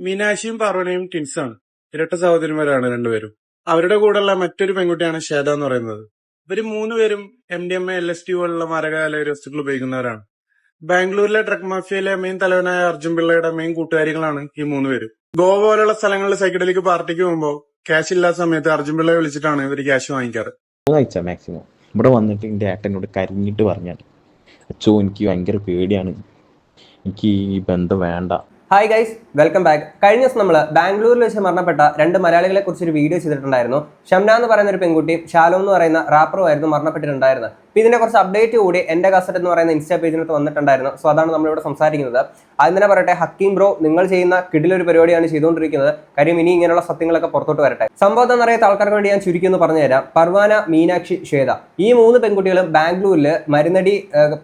മീനാക്ഷിയും പാർവണയും ട്വിൻസാണ്. ഇരട്ട സഹോദരിമാരാണ് രണ്ടുപേരും. അവരുടെ കൂടെയുള്ള മറ്റൊരു പെൺകുട്ടിയാണ് ശ്വേത എന്ന് പറയുന്നത്. ഇവർ മൂന്നുപേരും M D M A L S D പോലുള്ള മാരകലഹരി വസ്തുക്കൾ ഉപയോഗിക്കുന്നവരാണ്. ബാംഗ്ലൂരിലെ ഡ്രഗ് മാഫിയയിലെ മെയിൻ തലവനായ അർജുൻ പിള്ളയുടെ മെയിൻ കൂട്ടുകാരികളാണ് ഈ മൂന്നുപേരും. ഗോവ പോലുള്ള സ്ഥലങ്ങളിൽ സൈക്കിഡലിക്ക് പാർട്ടിക്ക് പോകുമ്പോൾ ക്യാഷ് ഇല്ലാത്ത സമയത്ത് അർജുൻ പിള്ളയെ വിളിച്ചിട്ടാണ് ഇവർ ക്യാഷ് വാങ്ങിക്കാറ്. മാക്സിമം ഇവിടെ വന്നിട്ട് എന്റെ ഏട്ടനോട് കരിഞ്ഞിട്ട് പറഞ്ഞാൽ അച്ഛോ എനിക്ക് ഭയങ്കര പേടിയാണ്. എനിക്ക് ഈ ബന്ധം വേണ്ട. ഹായ് ഗൈസ് വെൽക്കം ബാക്ക് കഴിഞ്ഞ ദിവസം നമ്മൾ ബാംഗ്ലൂരിൽ വെച്ച് മരണപ്പെട്ട രണ്ട് മലയാളികളെ കുറിച്ച് ഒരു വീഡിയോ ചെയ്തിട്ടുണ്ടായിരുന്നു. ഷംന എന്ന് പറയുന്ന ഒരു പെൺകുട്ടിയും ഷാലോ എന്ന് പറയുന്ന റാപ്പറും ആയിരുന്നു മരണപ്പെട്ടിട്ടുണ്ടായിരുന്നത്. അപ്പോൾ ഇതിനെ കുറച്ച് അപ്ഡേറ്റ് കൂടി എന്റെ കസറ്റ് എന്ന് പറയുന്ന ഇൻസ്റ്റാ പേജിനകത്ത് വന്നിട്ടുണ്ടായിരുന്നു. സോ അതാണ് നമ്മളിവിടെ സംസാരിക്കുന്നത്. ആദ്യം തന്നെ പറയട്ടെ ഹക്കീം ബ്രോ നിങ്ങൾ ചെയ്യുന്ന കിടിലൊരു പരിപാടിയാണ് ചെയ്തുകൊണ്ടിരിക്കുന്നത്. കാര്യം ഇനി ഇങ്ങനെയുള്ള സത്യങ്ങളൊക്കെ പുറത്തോട്ട് വരട്ടെ. സംഭവം എന്താണെന്നറിയാത്ത ആൾക്കാർക്ക് വേണ്ടി ഞാൻ ചുരുക്കി എന്ന് പറഞ്ഞുതരാം പർവാന മീനാക്ഷി ശ്വേത. ഈ മൂന്ന് പെൺകുട്ടികളും ബാംഗ്ലൂരിൽ മരുന്നടി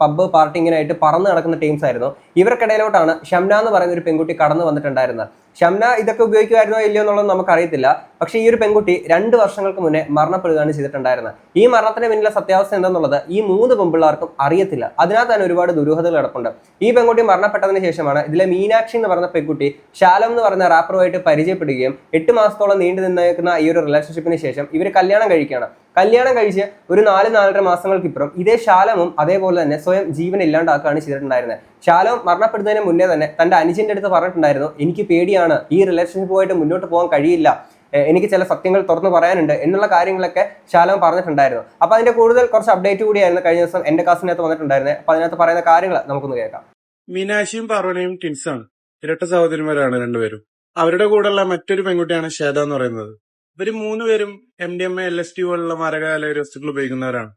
പബ്ബ് പാർട്ടി ഇങ്ങനെയായിട്ട് പറന്ന് നടക്കുന്ന ടീംസ് ആയിരുന്നു. ഇവർക്കിടയിലോട്ടാണ് ഷംന എന്ന് പറയുന്ന ഒരു പെൺകുട്ടി കടന്നു വന്നിട്ടുണ്ടായിരുന്നത്. ഷംന ഇതൊക്കെ ഉപയോഗിക്കുമായിരുന്നോ ഇല്ലയോ എന്നുള്ളത് നമുക്കറിയത്തില്ല. പക്ഷേ ഈ ഒരു പെൺകുട്ടി രണ്ട് വർഷങ്ങൾക്ക് മുന്നേ മരണപ്പെടുകയാണ് ചെയ്തിട്ടുണ്ടായിരുന്നത്. ഈ മരണത്തിന് പിന്നിലെ സത്യാവസ്ഥ എന്താണെന്നുള്ളത് ഈ മൂന്ന് പെൺപിള്ളാർക്കും അറിയത്തില്ല. അതിനകത്ത് തന്നെ ഒരുപാട് ദുരൂഹതകൾ കിടപ്പുണ്ട്. ഈ പെൺകുട്ടി മരണപ്പെട്ടതിന് ശേഷമാണ് ഇതിലെ മീനാക്ഷി എന്ന് പറഞ്ഞ പെൺകുട്ടി ശാലം എന്ന് പറഞ്ഞ റാപ്പറുമായിട്ട് പരിചയപ്പെടുകയും എട്ട് മാസത്തോളം നീണ്ടു നിന്നേക്കുന്ന ഈ ഒരു റിലേഷൻഷിപ്പിന് ശേഷം ഇവർ കല്യാണം കഴിക്കുകയാണ്. കല്യാണം കഴിച്ച് ഒരു നാല് നാലര മാസങ്ങൾക്കിപ്പുറം ഇതേ ശാലമും അതേപോലെ തന്നെ സ്വയം ജീവൻ ഇല്ലാണ്ടാക്കുകയാണ് ചെയ്തിട്ടുണ്ടായിരുന്നത്. ശാലം മരണപ്പെടുന്നതിന് മുന്നേ തന്നെ തന്റെ അനുജന്റെ അടുത്ത് പറഞ്ഞിട്ടുണ്ടായിരുന്നു എനിക്ക് പേടിയാണ് ഈ റിലേഷൻഷിപ്പുമായിട്ട് മുന്നോട്ട് പോകാൻ കഴിയില്ല എനിക്ക് ചില സത്യങ്ങൾ തുറന്നു പറയാനുണ്ട് എന്നുള്ള കാര്യങ്ങളൊക്കെ ശാലോം പറഞ്ഞിട്ടുണ്ടായിരുന്നു. അപ്പോൾ അതിന്റെ കൂടുതൽ കുറച്ച് അപ്ഡേറ്റ് കൂടിയായിരുന്നു കഴിഞ്ഞ ദിവസം എന്റെ കാസിനകത്ത് വന്നിട്ടുണ്ടായിരുന്നത് അപ്പൊ അതിനകത്ത് പറയുന്ന കാര്യങ്ങൾ നമുക്കൊന്ന് കേൾക്കാം. മീനാക്ഷിയും പാർവണയും ടിൻസാണ് ഇരട്ട സഹോദരിമാരാണ് രണ്ടുപേരും. അവരുടെ കൂടെയുള്ള മറ്റൊരു പെൺകുട്ടിയാണ് ശ്വേത എന്ന് പറയുന്നത്. ഇവർ മൂന്നുപേരും M D M A L S D പോലുള്ള മാരകലഹരി വസ്തുക്കൾ ഉപയോഗിക്കുന്നവരാണ്.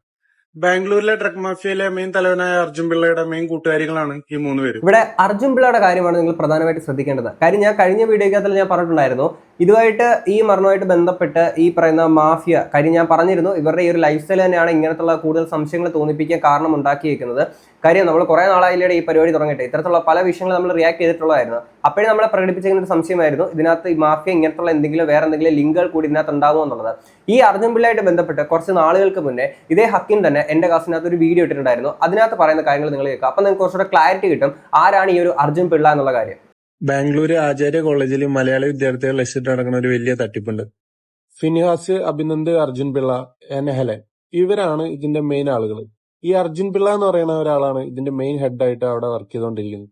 ബാംഗ്ലൂരിലെ ഡ്രഗ് മാഫിയയിലെ മെയിൻ തലവനായ അർജുൻ പിള്ളയുടെ മെയിൻ കൂട്ടുകാരികളാണ് ഈ മൂന്ന് മൂന്നുപേരും ഇവിടെ അർജുൻ പിള്ളയുടെ കാര്യമാണ് നിങ്ങൾ പ്രധാനമായിട്ട് ശ്രദ്ധിക്കേണ്ടത്. കാര്യം ഞാൻ കഴിഞ്ഞ വീഡിയോക്കകത്തിൽ ഞാൻ പറഞ്ഞിട്ടുണ്ടായിരുന്നു ഇതുമായിട്ട് ഈ മരണവുമായിട്ട് ബന്ധപ്പെട്ട് ഈ പറയുന്ന മാഫിയ കാര്യം ഞാൻ പറഞ്ഞിരുന്നു ഇവരുടെ ഈ ഒരു ലൈഫ് സ്റ്റൈൽ തന്നെയാണ് ഇങ്ങനത്തുള്ള കൂടുതൽ സംശയങ്ങൾ തോന്നിപ്പിക്കാൻ കാരണം ഉണ്ടാക്കിയേക്കുന്നത്. കാര്യം നമ്മൾ കുറെ നാളായില്ലേ ഈ പരിപാടി തുടങ്ങിയിട്ട് ഇത്തരത്തിലുള്ള പല വിഷയങ്ങൾ നമ്മൾ റിയാക്ട് ചെയ്തിട്ടുള്ളതായിരുന്നു. അപ്പോഴേ നമ്മളെ പ്രകടിപ്പിച്ചിരിക്കുന്ന ഒരു സംശയമായിരുന്നു ഇതിനകത്ത് ഈ മാഫിയ ഇങ്ങനത്തുള്ള എന്തെങ്കിലും വേറെ എന്തെങ്കിലും ലിങ്കുകൾ കൂടി ഇതിനകത്ത് ഉണ്ടാകുമോ എന്നുള്ളത്. ഈ അർജുൻ പിള്ളയായിട്ട് ബന്ധപ്പെട്ട് കുറച്ച് നാളുകൾക്ക് മുന്നേ ഇതേ ഹക്കിൻ തന്നെ എന്റെ കാസിനകത്ത് ഒരു വീഡിയോ ഇട്ടിട്ടുണ്ടായിരുന്നു. അതിനകത്ത് പറയുന്ന കാര്യങ്ങൾ നിങ്ങൾ കേൾക്കുക. അപ്പൊ നിങ്ങൾക്ക് കുറച്ചുകൂടെ ക്ലാരിറ്റി കിട്ടും ആരാണ് ഈ ഒരു അർജുൻ പിള്ള എന്നുള്ള കാര്യം. ബാംഗ്ലൂര് ആചാര്യ കോളേജിൽ മലയാളി വിദ്യാർത്ഥികൾ ലക്ഷ്യത്തിൽ നടക്കുന്ന ഒരു വലിയ തട്ടിപ്പുണ്ട്. Phinehas Abhinand Arjun Pillai Helen. ഇവരാണ് ഇതിന്റെ മെയിൻ ആളുകൾ ഈ അർജുൻ പിള്ള എന്ന് പറയുന്ന ഒരാളാണ് ഇതിന്റെ മെയിൻ ഹെഡായിട്ട് അവിടെ വർക്ക് ചെയ്തുകൊണ്ടിരിക്കുന്നത്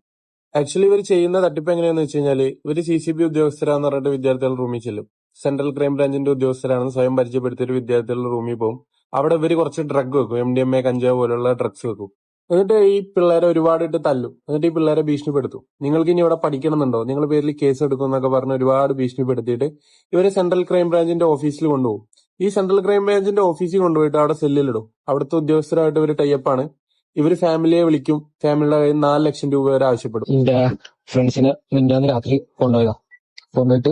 ആക്ച്വലി ഇവർ ചെയ്യുന്ന തട്ടിപ്പ് എങ്ങനെയാന്ന് വെച്ച് കഴിഞ്ഞാൽ ഇവർ സി സി ബി ഉദ്യോഗസ്ഥരാന്ന് പറഞ്ഞിട്ട് വിദ്യാർത്ഥികൾ റൂമിൽ ചെല്ലും. സെൻട്രൽ ക്രൈം ബ്രാഞ്ചിന്റെ ഉദ്യോഗസ്ഥരാണെന്ന് സ്വയം പരിചയപ്പെടുത്തിയ വിദ്യാർത്ഥികളുടെ റൂമിൽ പോകും. അവിടെ ഇവർ കുറച്ച് ഡ്രഗ് വെക്കും. എം ഡി എം എ കഞ്ചാവ് പോലുള്ള ഡ്രഗ്സ് വെക്കും. എന്നിട്ട് ഈ പിള്ളേരെ ഒരുപാട് ഇട്ട് തല്ലും. എന്നിട്ട് ഈ പിള്ളേരെ ഭീഷണിപ്പെടുത്തും. നിങ്ങൾക്ക് ഇനി ഇവിടെ പഠിക്കണമെന്നുണ്ടോ? നിങ്ങൾ പേരിൽ കേസ് എടുക്കും എന്നൊക്കെ പറഞ്ഞ് ഒരുപാട് ഭീഷണിപ്പെടുത്തിയിട്ട് ഇവരെ സെൻട്രൽ ക്രൈം ബ്രാഞ്ചിന്റെ ഓഫീസിൽ കൊണ്ടുപോകും. ഈ സെൻട്രൽ ക്രൈം ബ്രാഞ്ചിന്റെ ഓഫീസിൽ കൊണ്ടുപോയിട്ട് അവിടെ സെല്ലിലിടും അവിടുത്തെ ഉദ്യോഗസ്ഥരായിട്ട് ഇവർ ടൈപ്പാണ് ഇവർ ഫാമിലിയെ വിളിക്കും. ഫാമിലിയുടെ കയ്യിൽ നാല് ലക്ഷം രൂപ വരെ ആവശ്യപ്പെടും. എന്റെ ഫ്രണ്ട്സിന് മിന്നാന്ന് രാത്രി കൊണ്ടുപോയതാ കൊണ്ടുപോയിട്ട്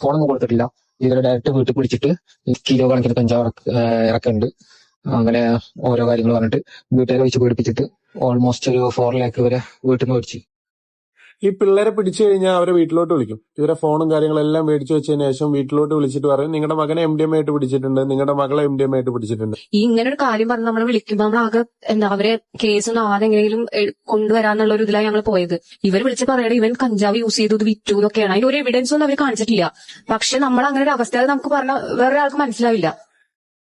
ഫോണൊന്നും കൊടുത്തിട്ടില്ല. ഇവരെ ഡയറക്റ്റ് വീട്ടിൽ പിടിച്ചിട്ട് കിലോ കണക്കിന് കഞ്ചാവ് ഇറക്കുന്നുണ്ട്. അങ്ങനെ ഓരോ കാര്യങ്ങൾ പറഞ്ഞിട്ട് വീട്ടുകാരെ വെച്ച് പേടിപ്പിച്ചിട്ട് ഓൾമോസ്റ്റ് ഒരു ഫോർ ലാക്ക് വരെ വീട്ടിൽ നിന്ന് മേടിച്ചു. ഈ പിള്ളേരെ പിടിച്ചു കഴിഞ്ഞാൽ അവരെ വീട്ടിലോട്ട് വിളിക്കും. ഇവരെ ഫോണും കാര്യങ്ങളെല്ലാം മേടിച്ചു വെച്ചതിന് ശേഷം വീട്ടിലോട്ട് വിളിച്ചിട്ട് പറയും നിങ്ങളുടെ മകനെ എം ഡി എം ആയിട്ട് പിടിച്ചിട്ടുണ്ട് നിങ്ങളുടെ മകളെ എം ഡി എം ആയിട്ട് പിടിച്ചിട്ടുണ്ട്. ഈ ഇങ്ങനെ ഒരു കാര്യം പറഞ്ഞ് നമ്മൾ വിളിക്കുമ്പോൾ നമ്മൾ ആകെ എന്താ അവരെ കേസൊന്നും ആരെങ്കിലും എങ്ങനെയും കൊണ്ടുവരാന്നുള്ള ഒരു ഇതിലാണ് ഞങ്ങൾ പോയത്. ഇവർ വിളിച്ച് പറയണ ഇവൻ കഞ്ചാവ് യൂസ് ചെയ്തു ഇത് വിറ്റു എന്നൊക്കെയാണ്. അതിന്റെ ഒരു എവിഡൻസ് ഒന്നും അവർ കാണിച്ചിട്ടില്ല. പക്ഷെ നമ്മൾ അങ്ങനെ ഒരു അവസ്ഥ നമുക്ക് പറഞ്ഞ വേറെ ആൾക്ക് മനസ്സിലാവില്ല.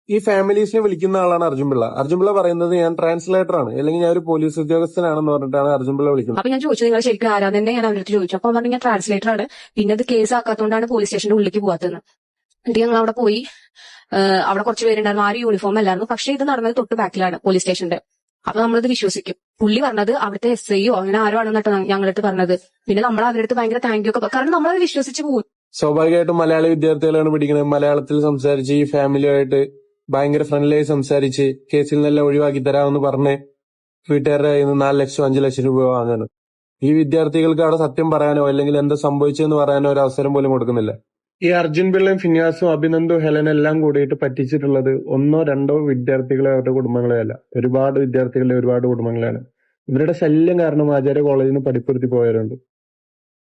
ഈ ഫാമിലീസിനെ വിളിക്കുന്ന ആളാണ് അർജുൻ പിള്ള. അർജുൻ പിള്ള പറയുന്നത് ഞാൻ ട്രാൻസ്ലേറ്റർ ആണ്. അല്ലെങ്കിൽ ഞാൻ ഒരു പോലീസ് ഉദ്യോഗസ്ഥനാണെന്ന് പറഞ്ഞിട്ടാണ് അർജുൻ പിള്ള വിളിക്കുന്നത്. അപ്പൊ ഞാൻ ചോദിച്ചു നിങ്ങൾ ശരിക്കും ആരാധന ഞാൻ അവരുടെ ചോദിച്ചു. അപ്പൊ പറഞ്ഞു ഞാൻ ട്രാൻസ്ലേറ്റർ ആണ്. പിന്നെ അത് കേസ് ആക്കാത്തതുകൊണ്ടാണ് പോലീസ് സ്റ്റേഷന്റെ ഉള്ളിലേക്ക് പോകാത്തത് എന്നിട്ട് ഞങ്ങൾ അവിടെ പോയി അവിടെ കുറച്ച് പേരുണ്ടായിരുന്നു. ആരും യൂണിഫോം അല്ലായിരുന്നു. പക്ഷെ ഇത് നടന്നത് തൊട്ട് ബാക്കിലാണ് പോലീസ് സ്റ്റേഷന്റെ അപ്പൊ നമ്മളിത് വിശ്വസിക്കും. പുള്ളി പറഞ്ഞത് അവിടുത്തെ എസ് ഐയോ അങ്ങനെ ആരോ ആണെന്നിട്ട് ഞങ്ങളടുത്ത് പറഞ്ഞത്. പിന്നെ നമ്മൾ അവരുടെ അടുത്ത് ഭയങ്കര താങ്ക് യു ഒക്കെ കാരണം നമ്മളത് വിശ്വസിച്ച് പോകും സ്വാഭാവികമായിട്ടും മലയാളി വിദ്യാർത്ഥികളാണ് പിടിക്കുന്നത് മലയാളത്തിൽ സംസാരിച്ച് ഈ ഫാമിലിയുമായിട്ട് ഭയങ്കര ഫ്രണ്ട്ലിയായി സംസാരിച്ച് കേസിൽ നിന്നെല്ലാം ഒഴിവാക്കി തരാമെന്ന് പറഞ്ഞ് വീട്ടുകാരുടെ കയ്യിൽ നിന്ന് നാല് ലക്ഷം അഞ്ചു ലക്ഷം രൂപ വാങ്ങാണ്. ഈ വിദ്യാർത്ഥികൾക്ക് അവിടെ സത്യം പറയാനോ അല്ലെങ്കിൽ എന്താ സംഭവിച്ചെന്ന് പറയാനോ ഒരു അവസരം പോലും കൊടുക്കുന്നില്ല. ഈ അർജുൻ പിള്ളയും ഫിന്യാസും അഭിനന്ദും ഹെലൻ എല്ലാം കൂടിയിട്ട് പറ്റിച്ചിട്ടുള്ളത് ഒന്നോ രണ്ടോ വിദ്യാർത്ഥികളെ അവരുടെ കുടുംബങ്ങളെ അല്ല. ഒരുപാട് വിദ്യാർത്ഥികളുടെ ഒരുപാട് കുടുംബങ്ങളെയാണ്. ഇവരുടെ ശല്യം കാരണം ആചാര്യ കോളേജിൽ നിന്ന് പഠിപ്പുരുത്തി പോയവരുണ്ട്.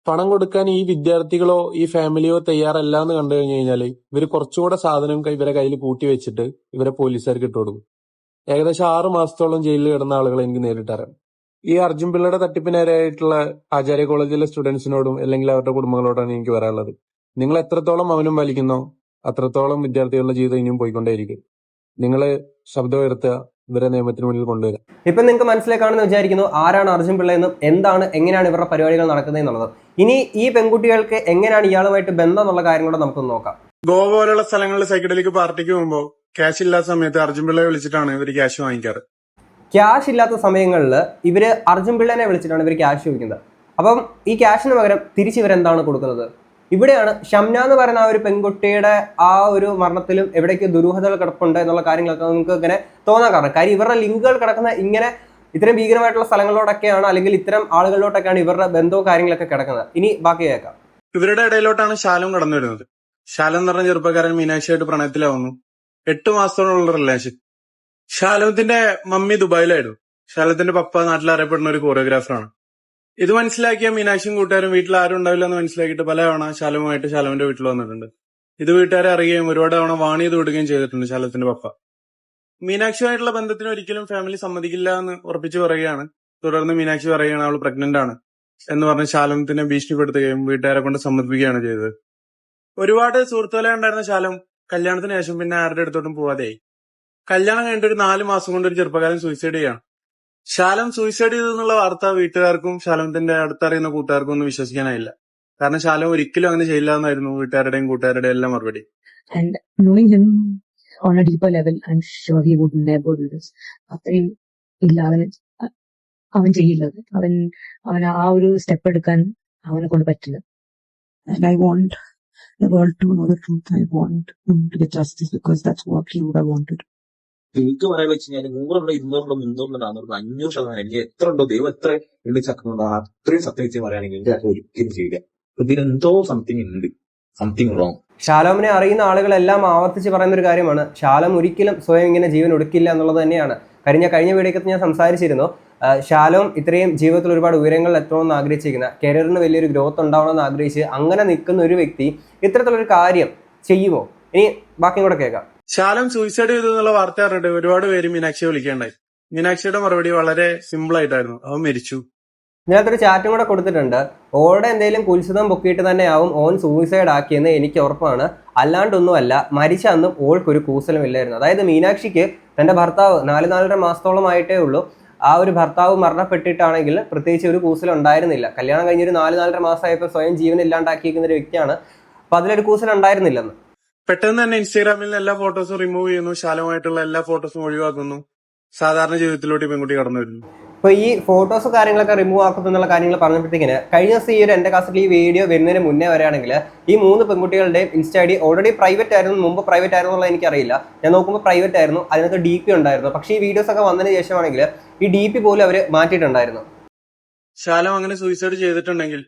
പണം കൊടുക്കാൻ ഈ വിദ്യാർത്ഥികളോ ഈ ഫാമിലിയോ തയ്യാറല്ല എന്ന് കണ്ടു കഴിഞ്ഞു കഴിഞ്ഞാൽ ഇവർ കുറച്ചുകൂടെ സാധനം ഇവരെ കയ്യിൽ കൂട്ടി വെച്ചിട്ട് ഇവരെ പോലീസുകാർക്ക് ഇട്ട് കൊടുക്കും. ഏകദേശം ആറു മാസത്തോളം ജയിലിൽ കിടന്ന ആളുകളെ എനിക്ക് നേരിട്ടറിയാം ഈ അർജുൻ പിള്ളയുടെ തട്ടിപ്പിനിരയായിട്ടുള്ള ആചാര്യ കോളേജിലെ സ്റ്റുഡൻസിനോടും അല്ലെങ്കിൽ അവരുടെ കുടുംബങ്ങളോടാണ് എനിക്ക് പറയാനുള്ളത്. നിങ്ങൾ എത്രത്തോളം മൗനം പാലിക്കുന്നോ അത്രത്തോളം വിദ്യാർത്ഥികളുടെ ജീവിതം ഇനിയും പോയിക്കൊണ്ടേയിരിക്കും. നിങ്ങൾ ശബ്ദം ഉയർത്തുക ഇവരെ നിയമത്തിന് മുന്നിൽ കൊണ്ടുവരിക. ഇപ്പം നിങ്ങൾക്ക് മനസ്സിലാക്കാണെന്ന് വിചാരിക്കുന്നു ആരാണ് അർജുൻ പിള്ള എന്നും എന്താണ് എങ്ങനെയാണ് ഇവരുടെ പരിപാടികൾ നടക്കുന്നത് എന്നുള്ളത് ഇനി ഈ പെൺകുട്ടികൾക്ക് എങ്ങനെയാണ് ഇയാളുമായിട്ട് ബന്ധം എന്നുള്ള കാര്യം കൂടെ നമുക്കൊന്ന് നോക്കാം. ഗോവ പോലുള്ള സ്ഥലങ്ങളിൽ സൈക്കിഡലിക്ക് പാർട്ടിക്ക് പോകുമ്പോൾ ക്യാഷ് ഇല്ലാത്ത സമയത്ത് അർജുൻ പിള്ളയെ വിളിച്ചിട്ടാണ് ഇവർ ക്യാഷ് വാങ്ങിക്കാറ്. ക്യാഷ് ഇല്ലാത്ത സമയങ്ങളിൽ ഇവർ അർജുൻ പിള്ളേനെ വിളിച്ചിട്ടാണ് ഇവർ ക്യാഷ് ചോദിക്കുന്നത്. അപ്പം ഈ ക്യാഷിന് പകരം തിരിച്ച് ഇവരെന്താണ് കൊടുക്കുന്നത്? ഇവിടെയാണ് ഷംന എന്ന് പറയുന്ന ആ ഒരു പെൺകുട്ടിയുടെ ആ ഒരു മരണത്തിലും എവിടേക്ക് ദുരൂഹതകൾ കിടപ്പുണ്ട് എന്നുള്ള കാര്യങ്ങളൊക്കെ നമുക്ക് ഇങ്ങനെ തോന്നാൻ കാരണം. കാര്യം ഇവരുടെ ലിങ്കുകൾ കിടക്കുന്ന ഇങ്ങനെ ഇത്തരം ഭീകരമായിട്ടുള്ള സ്ഥലങ്ങളിലോട്ടൊക്കെയാണ് അല്ലെങ്കിൽ ഇത്തരം ആളുകളിലോട്ടൊക്കെയാണ് ഇവരുടെ ബന്ധവും കാര്യങ്ങളൊക്കെ കിടക്കുന്നത്. ഇനി ബാക്കി കേൾക്കാം. ഇവരുടെ ഇടയിലോട്ടാണ് ശാലും കടന്നു വരുന്നത്. ശാലം എന്ന് പറഞ്ഞ ചെറുപ്പക്കാരൻ മീനാക്ഷിയായിട്ട് പ്രണയത്തിലാവുന്നു. എട്ട് മാസത്തോളമുള്ള റിലേഷൻ ശാലത്തിന്റെ മമ്മി ദുബായിലായിരുന്നു. ശാലത്തിന്റെ പപ്പ നാട്ടിൽ അറിയപ്പെടുന്ന ഒരു കോറിയോഗ്രാഫറാണ് ഇത് മനസ്സിലാക്കിയ മീനാക്ഷിയും കൂട്ടുകാരും വീട്ടിൽ ആരും ഉണ്ടാവില്ല എന്ന് മനസ്സിലാക്കിയിട്ട് പലതവണ ശാലവുമായിട്ട് ശാലവിന്റെ വീട്ടിൽ വന്നിട്ടുണ്ട്. ഇത് വീട്ടുകാരെ അറിയുകയും ഒരുപാട് തവണ വാണി ചെയ്ത് വിടുകയും ചെയ്തിട്ടുണ്ട് ശാലത്തിന്റെ പപ്പ. മീനാക്ഷിയുമായിട്ടുള്ള ബന്ധത്തിന് ഒരിക്കലും ഫാമിലി സമ്മതിക്കില്ല എന്ന് ഉറപ്പിച്ചു പറയുകയാണ്. തുടർന്ന് മീനാക്ഷി പറയുകയാണ് അവൾ പ്രഗ്നന്റ് ആണ് എന്ന് പറഞ്ഞ് ശാലത്തിനെ ഭീഷണിപ്പെടുത്തുകയും വീട്ടുകാരെ കൊണ്ട് സമ്മതിപ്പിക്കുകയാണ് ചെയ്തത്. ഒരുപാട് സുഹൃത്തുക്കളെ ഉണ്ടായിരുന്ന ശാലം കല്യാണത്തിന് ശേഷം പിന്നെ ആരുടെ അടുത്തോട്ടും പോവാതെയായി. കല്യാണം കഴിഞ്ഞിട്ട് ഒരു നാല് മാസം കൊണ്ട് ഒരു ചെറുപ്പക്കാരൻ സൂയിസൈഡ് ചെയ്യാണ് ശാലം സൂയിസൈഡ് ചെയ്തെന്നുള്ള വാർത്ത വീട്ടുകാർക്കും ശാലത്തിന്റെ അടുത്തറിയുന്ന കൂട്ടുകാർക്കും ഒന്നും വിശ്വസിക്കാനായില്ല. കാരണം ശാലം ഒരിക്കലും അങ്ങനെ ചെയ്യില്ല എന്നായിരുന്നു വീട്ടുകാരുടെയും കൂട്ടുകാരുടെയും എല്ലാം മറുപടി. On a deeper level, I'm sure he would never do this. അത്രയും ഇല്ല അവന് അവൻ ചെയ്യില്ലത് അവൻ അവൻ ആ ഒരു സ്റ്റെപ്പ് എടുക്കാൻ അവനെ കൊണ്ട് പറ്റില്ല And I want the world to know the truth. I want him to get justice because that's what he would have wanted. എനിക്ക് പറയാൻ വെച്ച് കഴിഞ്ഞാൽ നൂറുണ്ടോ ഇരുന്നൂറുണ്ടോ മുന്നൂറുണ്ടോ നാന്നൂറുണ്ടോ അഞ്ഞൂറ് ശതമാനം എനിക്ക് എത്ര ഉണ്ടോ ദൈവം എത്ര ഉണ്ട് ചക്കുന്നുണ്ടോ അത്രയും സത്യം വെച്ച് പറയുകയാണെങ്കിൽ എന്റെ അത് ഒരിക്കലും ചെയ്യില്ല ഇതിനെന്തോ സംതിങ് ഉണ്ട് സംതിങ് റോങ് ഷാലോമിനെ അറിയുന്ന ആളുകളെല്ലാം ആവർത്തിച്ച് പറയുന്ന ഒരു കാര്യമാണ് ഷാലോം ഒരിക്കലും സ്വയം ഇങ്ങനെ ജീവൻ ഒടുക്കില്ല എന്നുള്ളത് തന്നെയാണ്. കഴിഞ്ഞ കഴിഞ്ഞ വീഡിയോക്കത്ത് ഞാൻ സംസാരിച്ചിരുന്നു ശാലോം ഷാലോം ഇത്രയും ജീവിതത്തിൽ ഒരുപാട് ഉയരങ്ങളിൽ എത്തണമെന്ന് ആഗ്രഹിച്ചിരിക്കുന്ന കരിയറിന് വലിയൊരു ഗ്രോത്ത് ഉണ്ടാവണമെന്ന് ആഗ്രഹിച്ച് അങ്ങനെ നിൽക്കുന്ന ഒരു വ്യക്തി ഇത്തരത്തിലൊരു കാര്യം ചെയ്യുമോ? ഇനി ബാക്കി കൂടെ കേൾക്കാം. ശാലം സൂയിസൈഡ് ചെയ്തു എന്നുള്ള വാർത്ത അറിഞ്ഞിട്ട് ഒരുപാട് പേര് മീനാക്ഷിയെ വിളിക്കേണ്ടായി. മീനാക്ഷിയുടെ മറുപടി വളരെ സിമ്പിൾ ആയിട്ടായിരുന്നു. അവൻ മരിച്ചു. ഇതിനകത്തൊരു ചാറ്റും കൂടെ കൊടുത്തിട്ടുണ്ട്. ഓടെ എന്തെങ്കിലും കുൽസിതം പൊക്കിയിട്ട് തന്നെയാവും ഓൻ സൂയിസൈഡ് ആക്കിയെന്ന് എനിക്ക് ഉറപ്പാണ്. അല്ലാണ്ടൊന്നുമല്ല മരിച്ച അന്നും ഓൾക്കൊരു കൂസലും ഇല്ലായിരുന്നു. അതായത് മീനാക്ഷിക്ക് തന്റെ ഭർത്താവ് നാല് നാലര മാസത്തോളമായിട്ടേ ഉള്ളൂ. ആ ഒരു ഭർത്താവ് മരണപ്പെട്ടിട്ടാണെങ്കിൽ പ്രത്യേകിച്ച് ഒരു കൂസൽ ഉണ്ടായിരുന്നില്ല. കല്യാണം കഴിഞ്ഞൊരു നാല് നാലര മാസമായപ്പോൾ സ്വയം ജീവൻ ഇല്ലാണ്ടാക്കിയിരിക്കുന്ന ഒരു വ്യക്തിയാണ്. അപ്പൊ അതിലൊരു കൂസൽ ഉണ്ടായിരുന്നില്ലെന്ന്. പെട്ടെന്ന് തന്നെ ഇൻസ്റ്റാഗ്രാമിൽ നിന്ന് എല്ലാ ഫോട്ടോസും റിമൂവ് ചെയ്യുന്നു. ശാലമായിട്ടുള്ള എല്ലാ ഫോട്ടോസും ഒഴിവാക്കുന്നു. സാധാരണ ജീവിതത്തിലോട്ട് പെൺകുട്ടി കടന്നു വരുന്നു. ഇപ്പൊ ഈ ഫോട്ടോസ് കാര്യങ്ങളൊക്കെ റിമൂവ് ആക്കുന്നു എന്നുള്ള കാര്യങ്ങൾ പറഞ്ഞപ്പോഴത്തേക്കിന് കഴിഞ്ഞ ദിവസം ഈ ഒരു എന്റെ കാസറ്റിൽ ഈ വീഡിയോ വരുന്നതിന് മുന്നേ വരെയാണെങ്കിൽ ഈ മൂന്ന് പെൺകുട്ടികളുടെയും insta I D already private ആയിരുന്നു മുമ്പ് പ്രൈവറ്റ് ആയിരുന്നു എന്നുള്ളത് എനിക്കറിയില്ല. ഞാൻ നോക്കുമ്പോൾ പ്രൈവറ്റ് ആയിരുന്നു അതിനകത്ത് ഡി പി ഉണ്ടായിരുന്നു. പക്ഷേ ഈ വീഡിയോസ് ഒക്കെ വന്നതിന് ശേഷമാണെങ്കിൽ ഈ ഡി പി പോലും അവർ മാറ്റിയിട്ടുണ്ടായിരുന്നു. ശാലം അങ്ങനെ സൂയിസൈഡ് ചെയ്തിട്ടുണ്ടെങ്കിൽ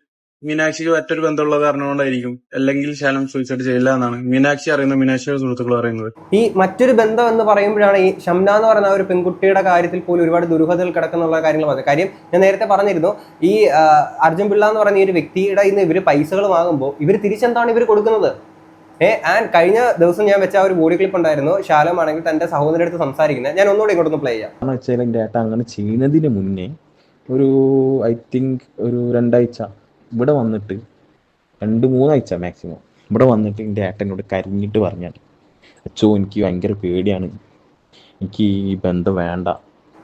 മീനാക്ഷിക്ക് മറ്റൊരു ബന്ധമുള്ള കാരണം കൊണ്ടായിരിക്കും അല്ലെങ്കിൽ ശാലം സൂയിസൈഡ് ചെയ്യില്ല എന്നാണ്. മീനാക്ഷി അറിയുന്ന മീനാക്ഷിയുടെ സുഹൃത്തുക്കൾ പറയുന്നത്. ഈ മറ്റൊരു ബന്ധം എന്ന് പറയുമ്പോഴാണ് ഈ ഷംന എന്ന് പറയുന്ന ഒരു പെൺകുട്ടിയുടെ കാര്യത്തിൽ പോലും ഒരുപാട് ദുരൂഹതകൾ കിടക്കുന്നുള്ള കാര്യങ്ങൾ പറഞ്ഞത്. കാര്യം ഞാൻ നേരത്തെ പറഞ്ഞിരുന്നു ഈ അർജുൻ പിള്ള എന്ന് പറയുന്ന ഈ ഒരു വ്യക്തിയുടെ ഇന്ന് ഇവർ പൈസകൾ വാങ്ങുമ്പോൾ ഇവർ തിരിച്ചെന്താണ് ഇവർ കൊടുക്കുന്നത്? ഏ ആൻഡ് കഴിഞ്ഞ ദിവസം ഞാൻ വെച്ച ഒരു ബോഡി ക്ലിപ്പ് ഉണ്ടായിരുന്നു. ശാലം ആണെങ്കിൽ തന്റെ സഹോദരന്റെ അടുത്ത് സംസാരിക്കുന്നത്. ഞാൻ ഒന്നുകൂടി ഇങ്ങോട്ടൊന്ന് പ്ലേ ചെയ്യാം. അങ്ങനെ ചെയ്യുന്നതിന് മുന്നേ ഒരു ഐ തിങ്ക് ഒരു രണ്ടാഴ്ച ഇവിടെ വന്നിട്ട് രണ്ട് മൂന്നാഴ്ച മാക്സിമം ഇവിടെ വന്നിട്ട് എന്റെ ഏട്ടനോട് കരഞ്ഞിട്ട് പറഞ്ഞാൽ അച്ചോ എനിക്ക് ഭയങ്കര പേടിയാണ്. എനിക്ക് ഈ ബന്ധം വേണ്ട.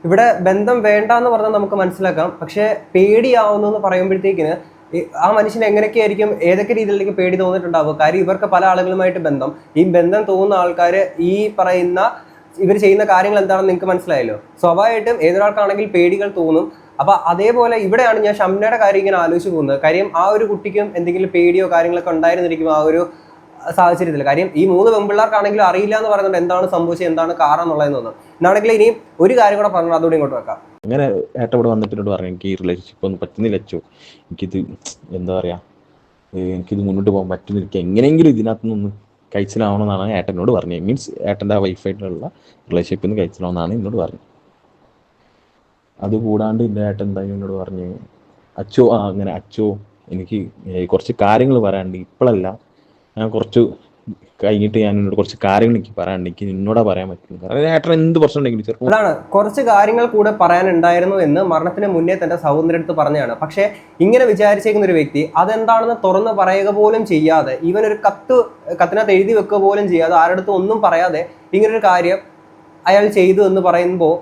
ഇവിടെ ബന്ധം വേണ്ട എന്ന് പറഞ്ഞാൽ നമുക്ക് മനസ്സിലാക്കാം. പക്ഷേ പേടിയാവുന്നു എന്ന് പറയുമ്പോഴത്തേക്കിന് ആ മനുഷ്യന് എങ്ങനെയൊക്കെയായിരിക്കും ഏതൊക്കെ രീതിയിലേക്ക് പേടി തോന്നിയിട്ടുണ്ടാവുക? കാര്യം ഇവർക്ക് പല ആളുകളുമായിട്ട് ബന്ധം. ഈ ബന്ധം തോന്നുന്ന ആൾക്കാർ ഈ പറയുന്ന ഇവർ ചെയ്യുന്ന കാര്യങ്ങൾ എന്താണെന്ന് നിങ്ങൾക്ക് മനസ്സിലായല്ലോ? സ്വാഭാവികമായിട്ടും ഏതൊരാൾക്കാണെങ്കിൽ പേടികൾ തോന്നും. അപ്പൊ അതേപോലെ ഇവിടെയാണ് ഞാൻ ഷംനയുടെ കാര്യം ഇങ്ങനെ ആലോചിച്ച് പോകുന്നത്. കാര്യം ആ ഒരു കുട്ടിക്കും എന്തെങ്കിലും പേടിയോ കാര്യങ്ങളൊക്കെ ഉണ്ടായിരുന്നിരിക്കും ആ ഒരു സാഹചര്യത്തിൽ. കാര്യം ഈ മൂന്ന് പെൺപിള്ളേർക്കാണെങ്കിലും അറിയില്ല എന്ന് പറയുന്നത് എന്താണ് സംഭവിച്ചത് എന്താണ് കാരണം എന്നുള്ളതെന്ന് തോന്നുന്നു. എന്നാണെങ്കിൽ ഇനിയും ഒരു കാര്യം കൂടെ പറഞ്ഞു അതുകൂടി ഇങ്ങോട്ട് വെക്കാം. അങ്ങനെ ഏട്ടവിടെ വന്നിട്ട് പറഞ്ഞു എനിക്ക് ഈ റിലേഷൻഷിപ്പ് ഒന്നും പറ്റുന്നില്ല അച്ചോ. എനിക്കിത് എന്താ പറയാ എനിക്കിത് മുന്നോട്ട് പോകാൻ പറ്റുന്നില്ല. എങ്ങനെയെങ്കിലും ഇതിനകത്ത് നിന്ന് കഴിച്ചിലാവണമെന്നാണ് ഏട്ടനോട് പറഞ്ഞത്. മീൻസ് ഏട്ടന്റെ വൈഫായിട്ടുള്ള റിലേഷൻഷിപ്പിൽ നിന്ന് കഴിച്ചിലാവണമെന്നാണ് എന്നോട് പറഞ്ഞത്. അതുകൂടാണ്ട് എന്റെ ഏട്ടൻ എന്തായാലും എന്നോട് പറഞ്ഞ് അച്ചോ ആ അങ്ങനെ അച്ചോ എനിക്ക് കുറച്ച് കാര്യങ്ങൾ പറയാനുണ്ട്. ഇപ്പോഴല്ല ഞാൻ കുറച്ച് കഴിഞ്ഞിട്ട് ഞാൻ കുറച്ച് കാര്യങ്ങൾ എനിക്ക് പറയാനുണ്ട്. എനിക്ക് നിന്നോടാ പറയാൻ പറ്റും കാരണം ഏട്ടൻ എന്ത് പ്രശ്നം ഉണ്ടെങ്കിലും ചെറുപ്പം അതാണ്. കുറച്ച് കാര്യങ്ങൾ കൂടെ പറയാനുണ്ടായിരുന്നു എന്ന് മരണത്തിന് മുന്നേ തന്റെ സഹോദരന്റെ അടുത്ത് പറഞ്ഞതാണ്. പക്ഷേ ഇങ്ങനെ വിചാരിച്ചേക്കുന്ന ഒരു വ്യക്തി അതെന്താണെന്ന് തുറന്ന് പറയുക പോലും ചെയ്യാതെ ഇവൻ ഒരു കത്ത് കത്തിനകത്ത് എഴുതി വെക്കുക പോലും ചെയ്യാതെ ആരുടെ അടുത്തും ഒന്നും പറയാതെ ഇങ്ങനൊരു കാര്യം അയാൾ ചെയ്തു എന്ന് പറയുമ്പോൾ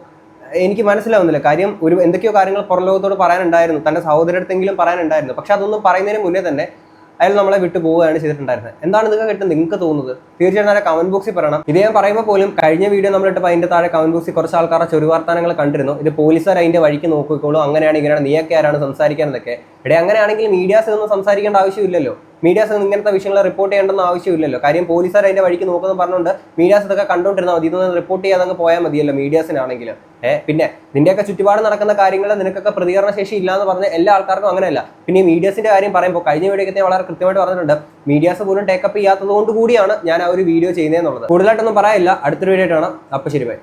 എനിക്ക് മനസ്സിലാവുന്നില്ല. കാര്യം ഒരു എന്തൊക്കെയോ കാര്യങ്ങൾ പുറം ലോകത്തോട് പറയാനുണ്ടായിരുന്നു. തന്റെ സഹോദരടുത്തെങ്കിലും പറയാനുണ്ടായിരുന്നു. പക്ഷെ അതൊന്നും പറയുന്നതിന് മുന്നേ തന്നെ അയാൾ നമ്മളെ വിട്ടു പോവുകയാണ് ചെയ്തിട്ടുണ്ടായിരുന്നത്. എന്താണ് നിങ്ങൾക്ക് കിട്ടുന്നത്? നിങ്ങൾക്ക് തോന്നുന്നത്? തീർച്ചയായിട്ടും നല്ല കമന്റ് ബോക്സിൽ പറയണം. ഇത് ഞാൻ പറയുമ്പോൾ പോലും കഴിഞ്ഞ വീഡിയോ നമ്മൾ ഇട്ടപ്പോൾ അതിന്റെ താഴെ കമന്റ് ബോക്സിൽ കുറച്ച് ആൾക്കാരുടെ ചൊരുവാർത്താനങ്ങൾ കണ്ടിരുന്നു. ഇത് പോലീസുകാർ അതിന്റെ വഴിക്ക് നോക്കിക്കോളൂ. അങ്ങനെയാണ് ഇങ്ങനെയാണ് നീയൊക്കെ ആരാണ് സംസാരിക്കാനൊക്കെ ഇവിടെ അങ്ങനെയാണെങ്കിൽ മീഡിയാസ് ഒന്നും സംസാരിക്കേണ്ട ആവശ്യമില്ലല്ലോ. മീഡിയാസ് ഇങ്ങനത്തെ വിഷയങ്ങൾ റിപ്പോർട്ട് ചെയ്യേണ്ടെന്ന് ആവശ്യമില്ലല്ലോ. കാര്യം പോലീസുകാർ അതിന്റെ വഴിക്ക് നോക്കുന്നു പറഞ്ഞുകൊണ്ട് മീഡിയാസ് ഇതൊക്കെ കണ്ടുകൊണ്ടിരുന്നാൽ മതി. ഇതൊന്നും റിപ്പോർട്ട് ചെയ്യാതെ അങ്ങ് പോയാൽ മതിയല്ലോ മീഡിയാസിനാണെങ്കിലും. ഏഹ് പിന്നെ നിന്റെയൊക്കെ ചുറ്റുപാട് നടക്കുന്ന കാര്യങ്ങൾ നിനക്കൊക്കെ പ്രതികരണ ശേഷി ഇല്ലാന്ന് പറഞ്ഞ എല്ലാ ആൾക്കാർക്കും അങ്ങനെയല്ല. പിന്നെ മീഡിയാസിന്റെ കാര്യം പറയുമ്പോൾ കഴിഞ്ഞ വീഡിയോക്ക് ഞാൻ വളരെ കൃത്യമായിട്ട് പറഞ്ഞിട്ടുണ്ട്. മീഡിയാസ് പോലും ടേക്കപ്പ് ചെയ്യാത്തത് കൊണ്ട് കൂടിയാണ് ഞാൻ ആ ഒരു വീഡിയോ ചെയ്യുന്നതെന്നുള്ളത്. കൂടുതലായിട്ടൊന്നും പറയില്ല അടുത്തൊരു വീഡിയോ ആണ് അപ്പൊ ശരി ബൈ